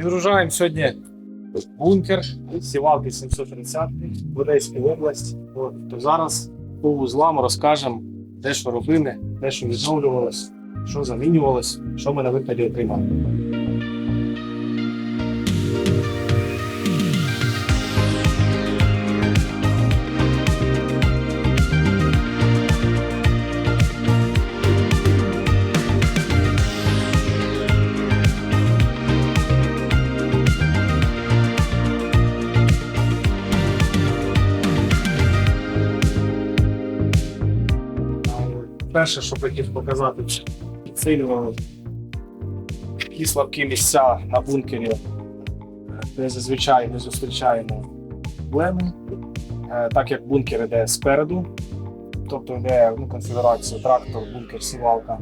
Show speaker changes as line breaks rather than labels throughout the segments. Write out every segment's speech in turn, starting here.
Відгружаємо сьогодні бункер сівалки 730 в Одеській області. От, то зараз по вузлам розкажемо, де що робили, де що відновлювалось, що замінювалось, що ми на виході отримали. Перше, що хотів показати, підсилювали такі слабкі місця на бункері, де зазвичай не зустрічаємо проблеми. Е, Так як бункер іде спереду, тобто йде ну, конфігурація трактор, бункер, сівалка.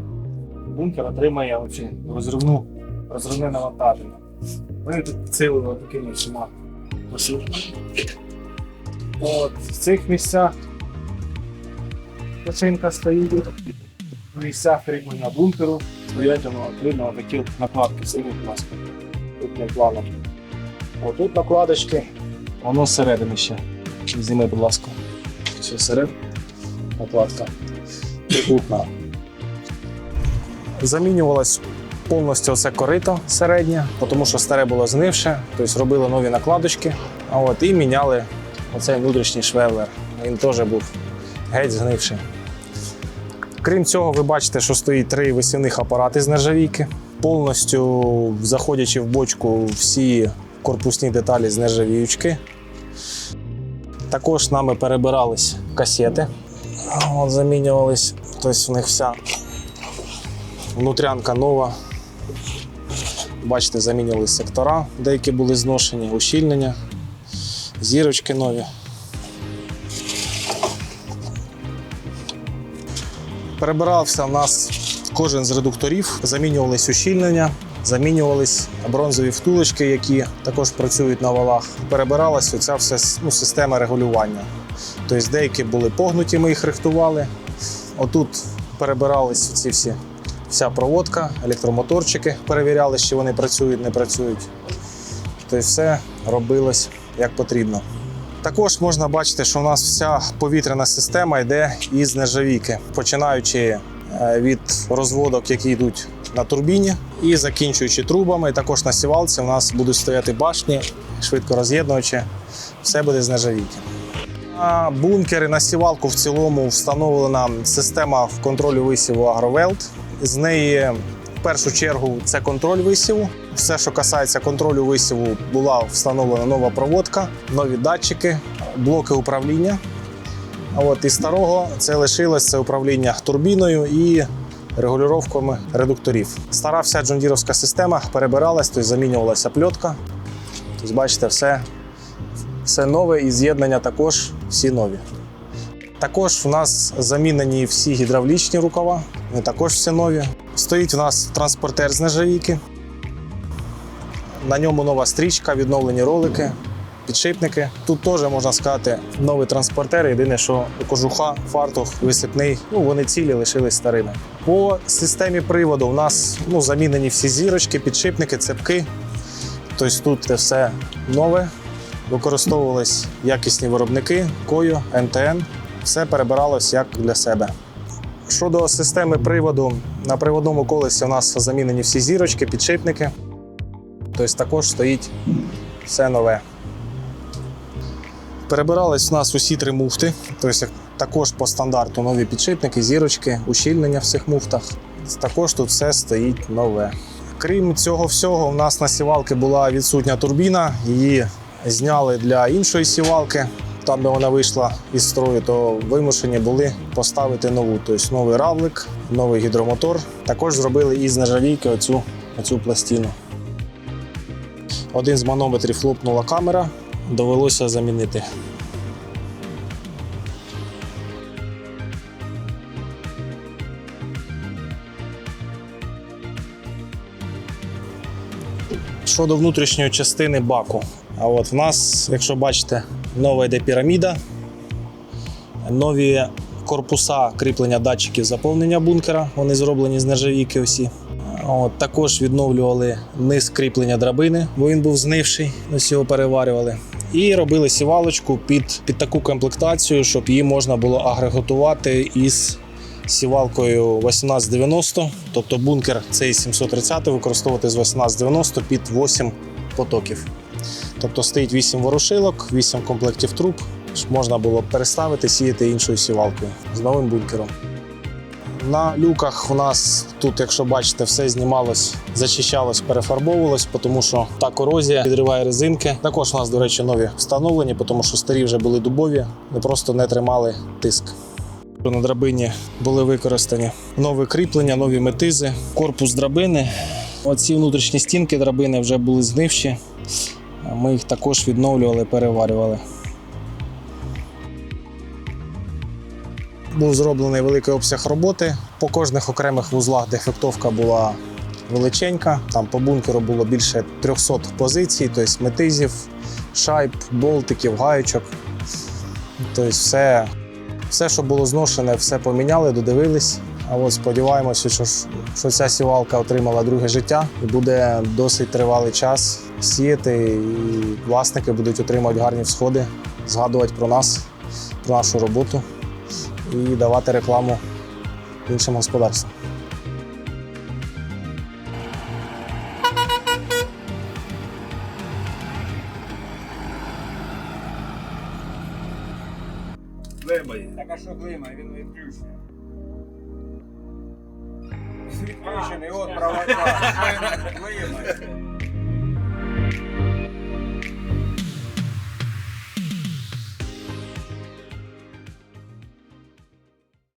Бункер отримає оці розривну, розривне навантаження. Ми тут підсилили такими всіма посилками. От в цих місцях Починка стоїть в місцях кріплення бункеру, стоять видно такі накладки, сидять у нас тут планом. Отут накладочки, воно зсередини ще. Зніми, будь ласка. Все всеред. Накладка. Трикутна. Замінювалось повністю це корито середнє, тому що старе було знивше, тобто робили нові накладочки, от, і міняли оцей внутрішній швеллер. Він теж був геть згнивший. Крім цього, ви бачите, що стоїть три висівних апарати з нержавійки. Повністю заходячи в бочку всі корпусні деталі з нержавіючки. Також нами перебирались касети. От, замінювались. Тобто в них вся внутрянка нова. Бачите, замінювали сектора, деякі були зношені, ущільнення, зірочки нові. Перебирався в нас кожен з редукторів, замінювались ущільнення, замінювались бронзові втулочки, які також працюють на валах. Перебиралась оця вся ну, система регулювання. Тобто деякі були погнуті, ми їх рихтували. Отут перебирались ці всі, вся проводка, електромоторчики перевіряли, чи вони працюють, не працюють. Тобто все робилось як потрібно. Також можна бачити, що у нас вся повітряна система йде із нержавійки, починаючи е, від розводок, які йдуть на турбіні, і закінчуючи трубами. Також на сівалці у нас будуть стояти башні, швидко роз'єднуючи. Все буде з нержавійки. На бункери на сівалку в цілому встановлена система контролю висіву Агровелт. З неї в першу чергу це контроль висіву. Все, що касається контролю висіву, була встановлена нова проводка, нові датчики, блоки управління. А от із старого це лишилось це управління турбіною і регулювання редукторів. Стара вся джондіровська система перебиралась, тобто замінювалася пльотка. Тобто, бачите, все, все нове і з'єднання також всі нові. Також у нас замінені всі гідравлічні рукава, вони також всі нові. Стоїть у нас транспортер з нержавійки. На ньому нова стрічка, відновлені ролики, підшипники. Тут теж можна сказати новий транспортер. Єдине, що кожуха, фартух, висипний, ну вони цілі лишились старими. По системі приводу у нас ну, замінені всі зірочки, підшипники, цепки. Тобто тут все нове. Використовувались якісні виробники, Кою, НТН. Все перебиралось як для себе. Щодо системи приводу, на приводному колесі у нас замінені всі зірочки, підшипники. Тобто також стоїть все нове. Перебирались у нас усі три муфти. Тобто також по стандарту нові підшипники, зірочки, ущільнення в цих муфтах. Також тут все стоїть нове. Крім цього всього, у нас на сівалки була відсутня турбіна. Її зняли для іншої сівалки. Там, де вона вийшла із строю, то вимушені були поставити нову. Тобто новий равлик, новий гідромотор. Також зробили із нержавійки оцю, оцю пластину. Один з манометрів лопнула камера, довелося замінити. Щодо внутрішньої частини баку. А от в нас, якщо бачите, нова йде піраміда, нові корпуса кріплення датчиків заповнення бункера. Вони зроблені з нержавійки усі. От, також відновлювали низ кріплення драбини, бо він був знивший, ось його переварювали. І робили сівалочку під, під таку комплектацію, щоб її можна було агрегатувати із сівалкою 1890, тобто бункер цей 730 використовувати з 1890 під 8 потоків. Тобто стоїть 8 ворушилок, 8 комплектів труб, щоб можна було переставити, сіяти іншою сівалкою з новим бункером. На люках у нас тут, якщо бачите, все знімалось, зачищалось, перефарбовувалось, тому що та корозія підриває резинки. Також у нас, до речі, нові встановлені, тому що старі вже були дубові, не просто не тримали тиск. На драбині були використані нові кріплення, нові метизи, корпус драбини. Оці внутрішні стінки драбини вже були згнивші. Ми їх також відновлювали, переварювали. Був зроблений великий обсяг роботи. По кожних окремих вузлах дефектовка була величенька. Там по бункеру було більше 300 позицій, тобто метизів, шайб, болтиків, гаючок. Тобто все, все, що було зношене, все поміняли, додивились. А от сподіваємося, що, що ця сівалка отримала друге життя і буде досить тривалий час сіяти, і власники будуть отримувати гарні всходи, згадувати про нас, про нашу роботу і давати рекламу іншим господарствам.
Так а що глима, він відключений. Відключений, от права.